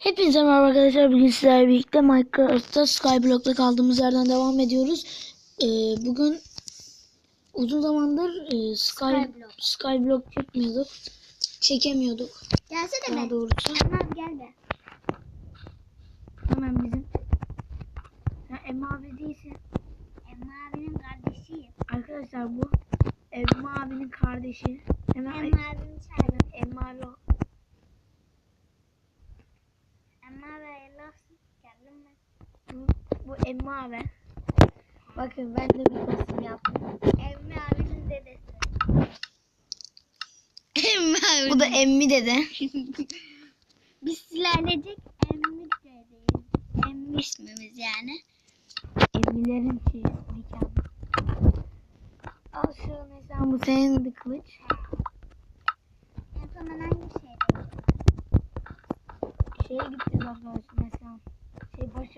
Hepinize merhaba arkadaşlar. Bugün sizlerle birlikte Minecraft'ta Skyblock'ta kaldığımız yerden devam ediyoruz. Ee, bugün uzun zamandır e, Sky, Skyblock. Skyblock çekmiyorduk. Çekemiyorduk. Gelsene Daha be. doğrusu. Emre gel be. Hemen bizim. Ha, Emma abi değilsin. Emre abinin kardeşiyim. Arkadaşlar bu Emma abinin kardeşi. Hemen Emre abinin çağırın. Emma abi o. Emre abi hayırlı olsun. Geldim ben. Bu, Emma abi. Bakın ben de bir kostüm yaptım. Emre abinin dedesi. Emre abi. Bu da Emmi dede. Biz sizlerlecek Emre dedeyiz. Emre ismimiz yani. Emmilerin şeyi mekanı. Al şu mesela bu senin bir kılıç. Ben hangi şeyde? Şeye gideceğiz arkadaşlar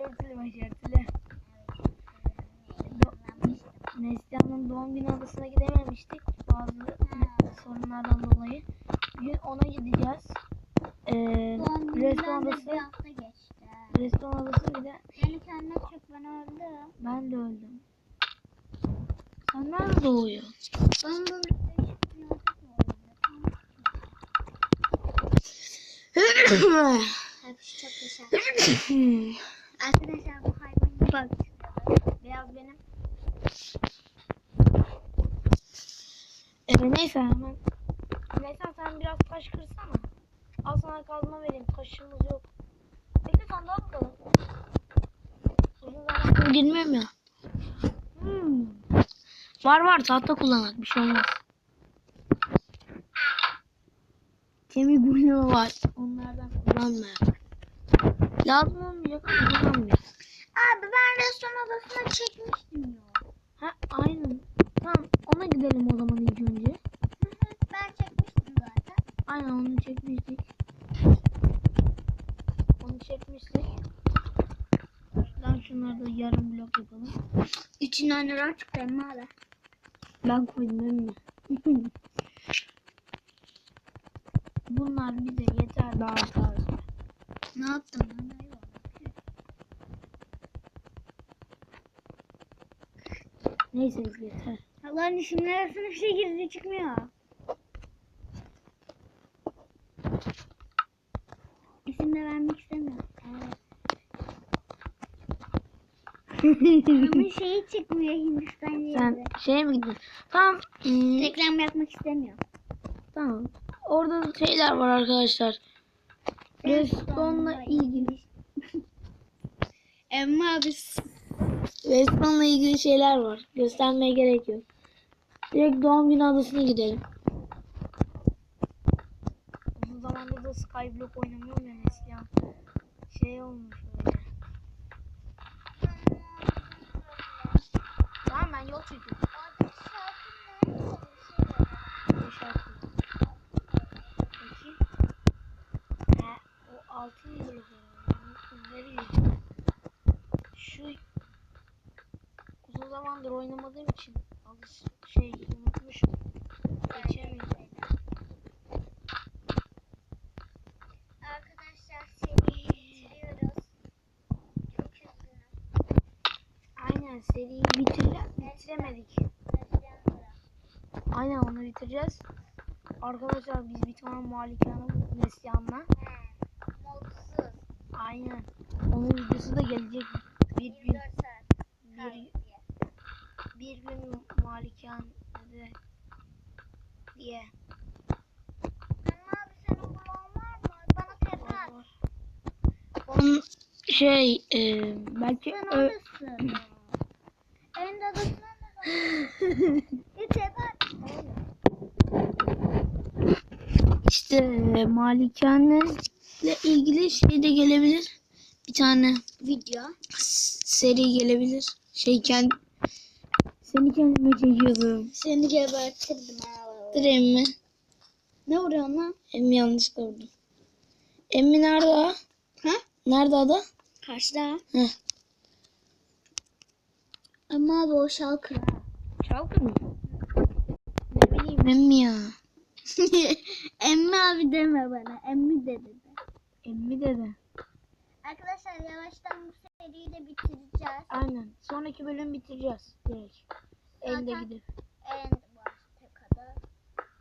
başörtülü başörtülü. Neslihan'ın doğum günü adasına gidememiştik. Bazı sorunlardan dolayı. Bugün ona gideceğiz. Ee, Doğum restoran gününden de adası. bir hafta geçti. Restoran adası bir de Yani kendine çok ben öldüm. ben de öldüm. Sen nerede doğuyorsun? Ben bu değişik bir yolculuk oldu. Hepsi çok güzel. Arkadaşlar bu hayvan bak. Beyaz benim. Evet neyse hemen. Neyse sen biraz taş kırsana. Al sana kazma vereyim. Taşımız yok. Bekle sen daha bakalım. Zamandır girmiyorum ya. Hmm. Var var tahta kullanak bir şey olmaz. Kemik buluyor var. Onlardan kullanma. Lazım olmayacak ama kullanmıyor. Abi ben restoran odasına çekmiştim ya. Ha aynen. Tamam ona gidelim o zaman ilk önce. Ben çekmiştim zaten. Aynen onu çekmiştik. Onu çekmiştik. Şuradan şunları da yarım blok yapalım. İçinden neler çıktı Emre. Ben koydum emmi. Bunlar bize yeter daha fazla. Ne yaptın lan? Neyse yeter. Allah'ın işinin arasına bir şey girdi çıkmıyor. İsim de vermek istemiyorum. Ama şeyi çıkmıyor Hindistan Sen yerinde. şeye mi gittin? Tamam. hmm, Reklam yapmak istemiyorum. tamam. Orada da şeyler var arkadaşlar. Restonla ilgili. Emre abi Restonla ilgili şeyler var. Göstermeye gerek yok. Direkt doğum günü adasına gidelim. Uzun zamandır da Skyblock oynamıyorum ya Neslihan. Şey olmuş böyle. Tamam ben yol çekiyorum. Altın. Nereye? Şu uzun zamandır oynamadığım için alış şey unutmuşum. Geçemiyorum. Arkadaşlar seriyi bitiriyoruz. Çok üzgünüm. Aynen seriyi bitir bitiremedik. Aynen onu bitireceğiz. Arkadaşlar biz bir tane malikane Neslihan'la. Aynen. Onun videosu da gelecek. Bir gün 24 saat. bir, bir gün malikanede diye abi bloğun var mı? Bana tepe at. Onun şey e, belki Sen ö- oradasın. En dadasına mı? Bir tepe at. işte e, malikane ile ilgili şey de gelebilir. Bir tane Video. seri gelebilir. Şey kendi seni kendime çekiyordum. Seni gebertirdim ha. Dur emmi. Ne vuruyorsun lan? Emmi yanlış gördüm. Emmi nerede? o? Ha? Nerede ada? Karşıda. Heh. Ama abi o şalkır ha. Çalkır mı? Ne bileyim emmi ya. Emmi abi deme bana. Emmi dedi. Emmi dedi. Arkadaşlar yavaştan bu seriyi de bitireceğiz. Aynen. Sonraki bölüm bitireceğiz. Direkt. Ende Zaten- gidip. End var tek kadar.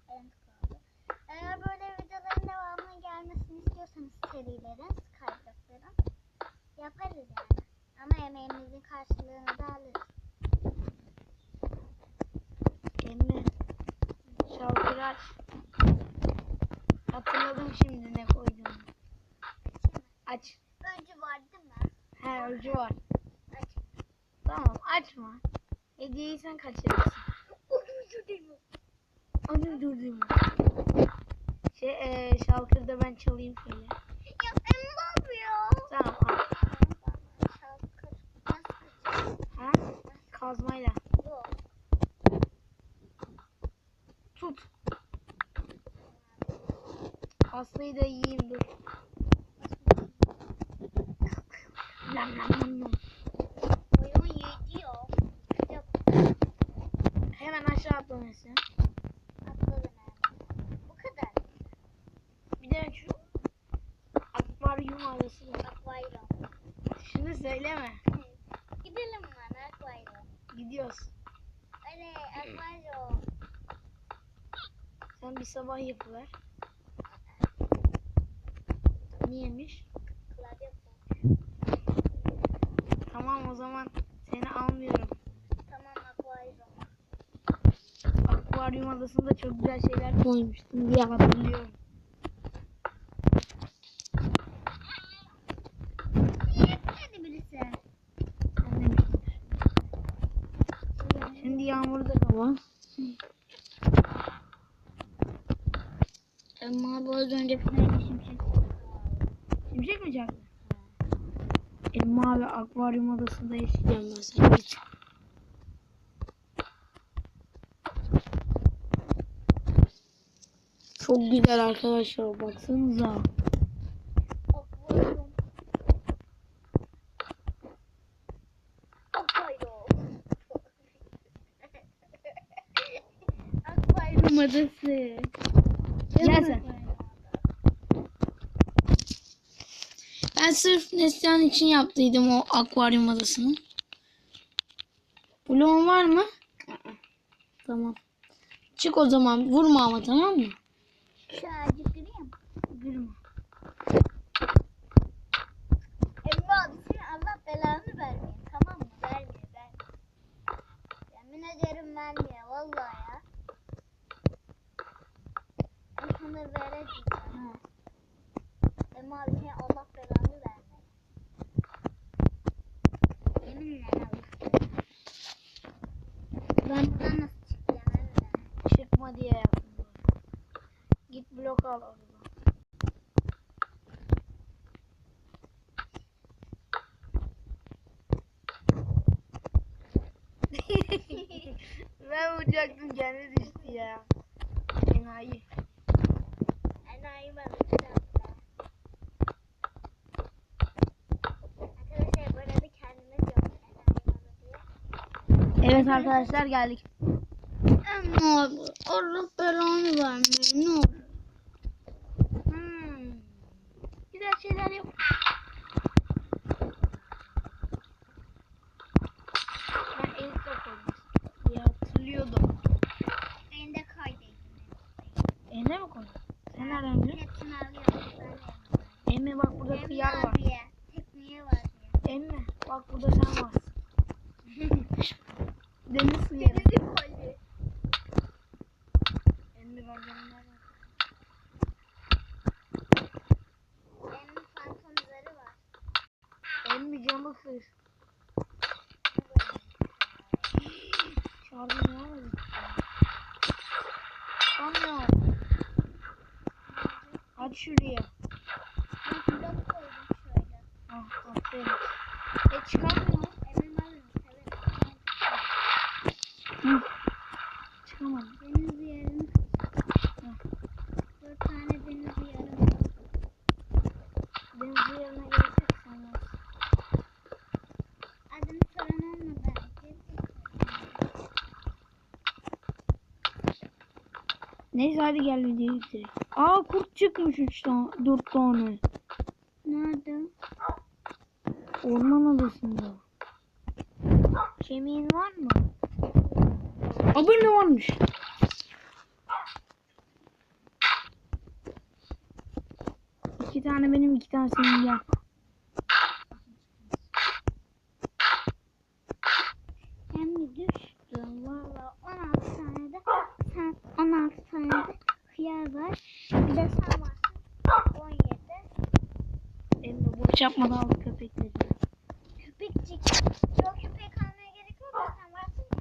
End kaldı. Eğer böyle videoların devamının gelmesini istiyorsanız serilerin, Skyblock'ların yaparız yani. Ama emeğimizin karşılığını da alırız. Emmi. Şalkırı aç. Hatırladım şimdi ne koyduğumu. Aç. Öncü var değil mi? Ölçü var. Aç. Tamam açma. Hediyeyi sen kaçırırsın. Onu durdurma. Şey eee şalkırda ben çalayım şöyle. Ya ne yapıyor? Tamam al. Ha? Kazmayla. Yok. Tut. Pastayı da yiyeyim dur. Lam lam lam lam. Oyun yediyor. Yok. Hemen aşağı atlamasın. Atladım hemen. Bu kadar. Bir de şu akvaryum arası var. Akvaryum. Şunu söyleme. Gidelim lan akvaryum. Gidiyoruz. Öyle akvaryum. Sen bir sabah yapıver. Niyemiş? Tamam o zaman seni almıyorum. Tamam akvaryum. Akvaryum adasında çok güzel şeyler koymuştum diye hatırlıyorum. Yağmurda hava. Ama bu az önce final şimşek. Şimşek mi çaktı? Elma abi akvaryum adasında yaşayacağım ben sen git. Çok güzel arkadaşlar baksanıza. Akvaryum. Akvaryum. Gel sen. Ben sırf Neslihan için yaptıydım o akvaryum adasını. Bloğun var mı? Tamam. Çık o zaman. Vurma ama tamam mı? Şu ağacı kırayım. Vurma. Emre abi senin Allah belanı vermiyor. Tamam mı? Vermiyor. Vermiyor. Yemin ederim vermiyor. Vallahi ya. Ben şunları vereceğim. Ha. Emre abi senin Allah belanı vermiyor. Yeminle Allah. Ben buradan nasıl çıkacağım Emre? Çıkma diye yaptım. bunu. Git blok al oradan. ben vuracaktım kendi düştü ya. Enayi. Enayi balık yaptı. Arkadaşlar bu arada kendime diyorum enayi balık diye. Evet arkadaşlar geldik. Ama abi Allah belanı vermiyor ne olur. Hmm. Güzel şeyler yap. Ben elit koydum. diye hatırlıyordum. Beni de kaydedin. Eline mi koydun? Sen nereden biliyorsun? Hepsini alıyorum. Ben bak burada Emre kıyar var. abiye. Var bak burada sen varsın. Deniz suyu. kolye. Emmi ben canım Benim fantomları var. Emmi camı kır. Çağırdı ne oldu? Tamam. Hadi şuraya. Ben koydum şöyle. Ah aferin. E çıkamıyor mu? Emin alın. Severim. Hı. Çıkamadım. Deniz yarım. Dört tane deniz yarım. Deniz yerine gelsek sen varsın. Adını soran olmadı. Neyse hadi gel videoyu bitirelim. Aa kurt çıkmış üç tane, dört tane. Nerede? Orman adasında. Kemiğin var mı? Abone varmış. İki tane benim, iki tane senin gel. Hem de düştüm. Valla 16 tane de sen 16 tane de hıyar var. Bir de sen varsın. 17. Boş yapmadan al köpekleri. Köpekcik. Yok köpek almaya gerek yok sen varsın ya.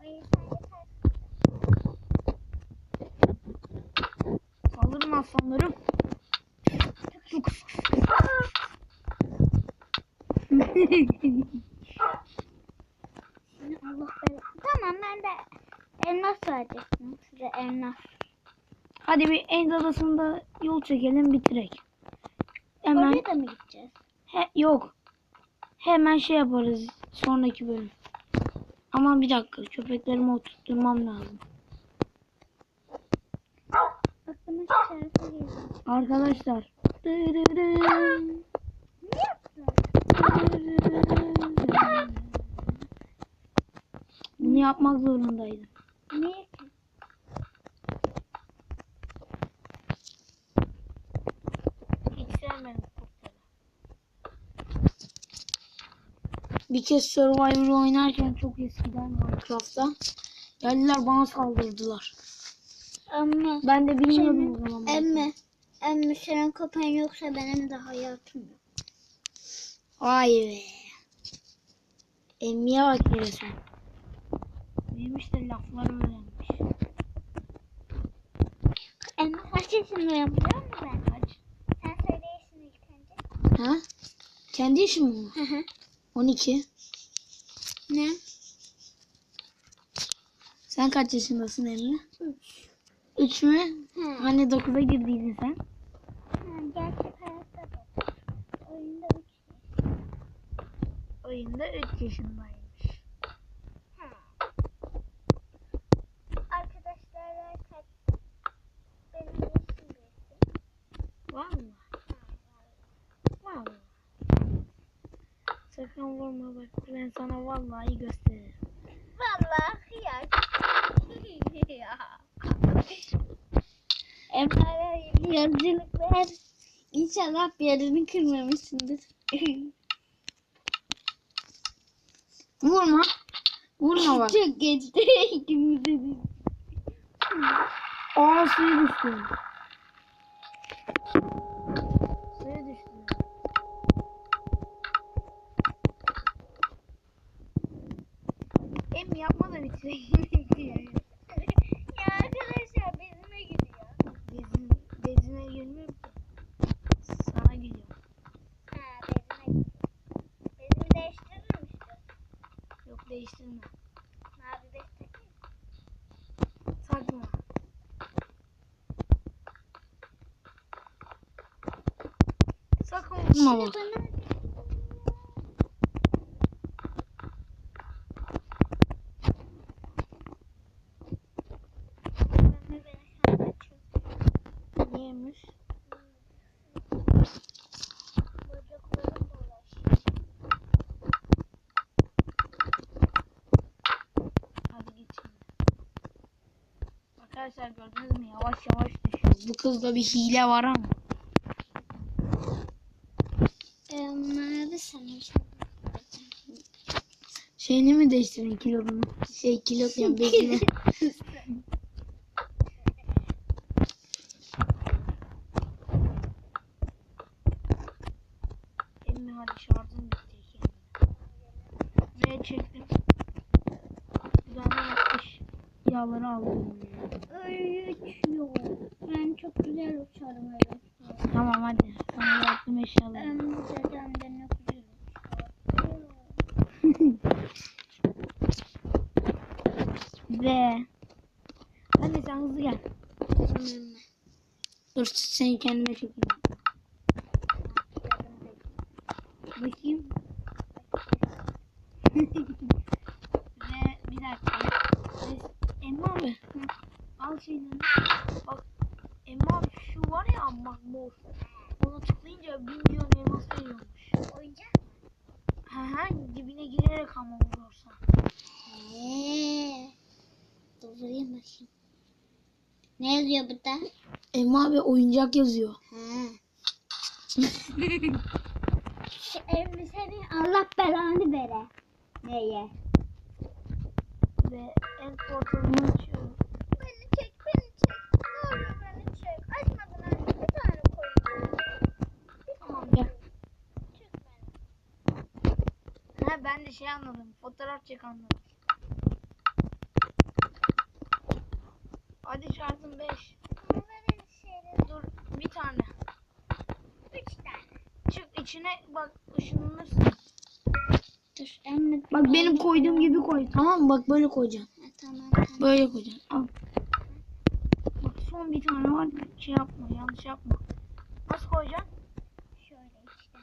O yeter. Alırım aslanlarım. Şimdi Allah bela. Tamam ben de elmas verecektim size elmas. Hadi bir End adasında yol çekelim bitirek. Hemen Oraya da mı gideceğiz? He, yok. Hemen şey yaparız sonraki bölüm. Ama bir dakika köpeklerimi oturtturmam lazım. Arkadaşlar. Bunu yapmak zorundaydım. Niye? Hiç sevmedim Bir kez Survivor oynarken çok eskiden Minecraft'ta geldiler bana saldırdılar. Ama Ben de bilmiyordum Senin- o zaman. emme emme senin köpeğin yoksa benim de hayatım yok. Vay be. Emmiye bak yine sen. Benim işte lafları öğrenmiş. Emme kaç yaşındayım biliyor musun ben? Kaç? Sen söyleyesin ilk önce. Ha? Kendi işin mi? Hı hı. 12. Ne? Sen kaç yaşındasın Emre? Üç. 3 mü? Hı. Hani 9'a girdiydin sen? Gerçek hayatta da. Oyunda üç. Oyunda 3 yaşındaymış. Kaç? Benim yaşım büyük. Vallahi. Vallahi. Sakın vurma bak ben sana vallahi gösteririm. Vallahi ya. Emre'ye yolculuklar. İnşallah bir yerini kırmamışsındır. Vurma. Vurma bak. Çok geçti. İkimiz de biz. Aa suya düştü. Değiştirme. Mavi takayım. Takma. Sakın vurma bak. Bana Emre beni şu an açıyor. Niyeymiş? Bacaklarım dolaşıyor. Hadi git şimdi. Arkadaşlar gördünüz mü? Yavaş yavaş düşüyor. Bu kızda bir hile var ama. Ee, mavi sanırım. Şeyini mi değiştirdin kilodunu? Şey kilo diyorum bezini. Emmi hadi şarjın bitti. Ve çektim. Güzel yapmış. Yağları aldım. Öyle uçuyor. Ben çok güzel uçarım öyle. Tamam hadi. Sana bıraktım eşyaları. Ben dedem de ne güzel uçuyor. Ve hadi sen hızlı gel. Dur seni kendime çekeyim. Bakayım. Ve bir dakika. Emre abi. Al şeyleri. Bak. Emre abi şu var ya bak mor. Ona tıklayınca bin milyon elmas veriyormuş. Oyuncak girerek ama vurursan. Eee. Dur vurayım bakayım. Ne yazıyor burada? Emma abi oyuncak yazıyor. Evli senin Allah belanı vere. Neye? Ve el portalını açıyorum. Beni çek, beni çek. Ne olur beni çek. Açmadan önce bir tane koyayım. Tamam gel. Çek beni. Ha ben de şey anladım. Fotoğraf çek anladım. Hadi şartım 5. Ama verin şeyleri. Dur bir tane. Üç tane. Çık içine bak ışınlanırsın. Dur emmi. Bak benim koyduğum gibi koy. Tamam mı? Bak böyle koyacaksın. Ha, tamam tamam. Böyle koyacaksın. Al. Bak son bir tane var. Şey yapma yanlış yapma. Nasıl koyacaksın? Şöyle işte.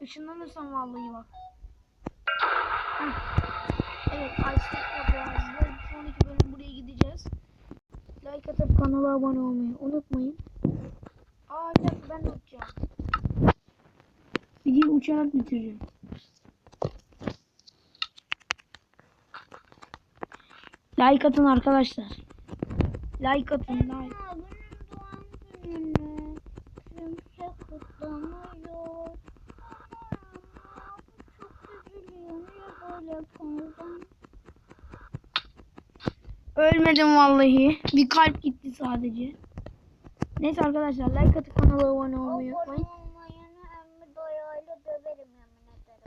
Işınlanırsan vallahi bak. Heh. Evet açtık fotoğrafımızı. Sonraki bölüm buraya gideceğiz. Like atıp kanala abone olmayı unutmayın. Aa bir dakika ben de uçacağım. Videoyu uçarak bitireceğim. Like atın arkadaşlar. Like atın like. Ölmedim vallahi. Bir kalp gitti sadece. Neyse arkadaşlar like atıp kanala abone olmayı unutmayın.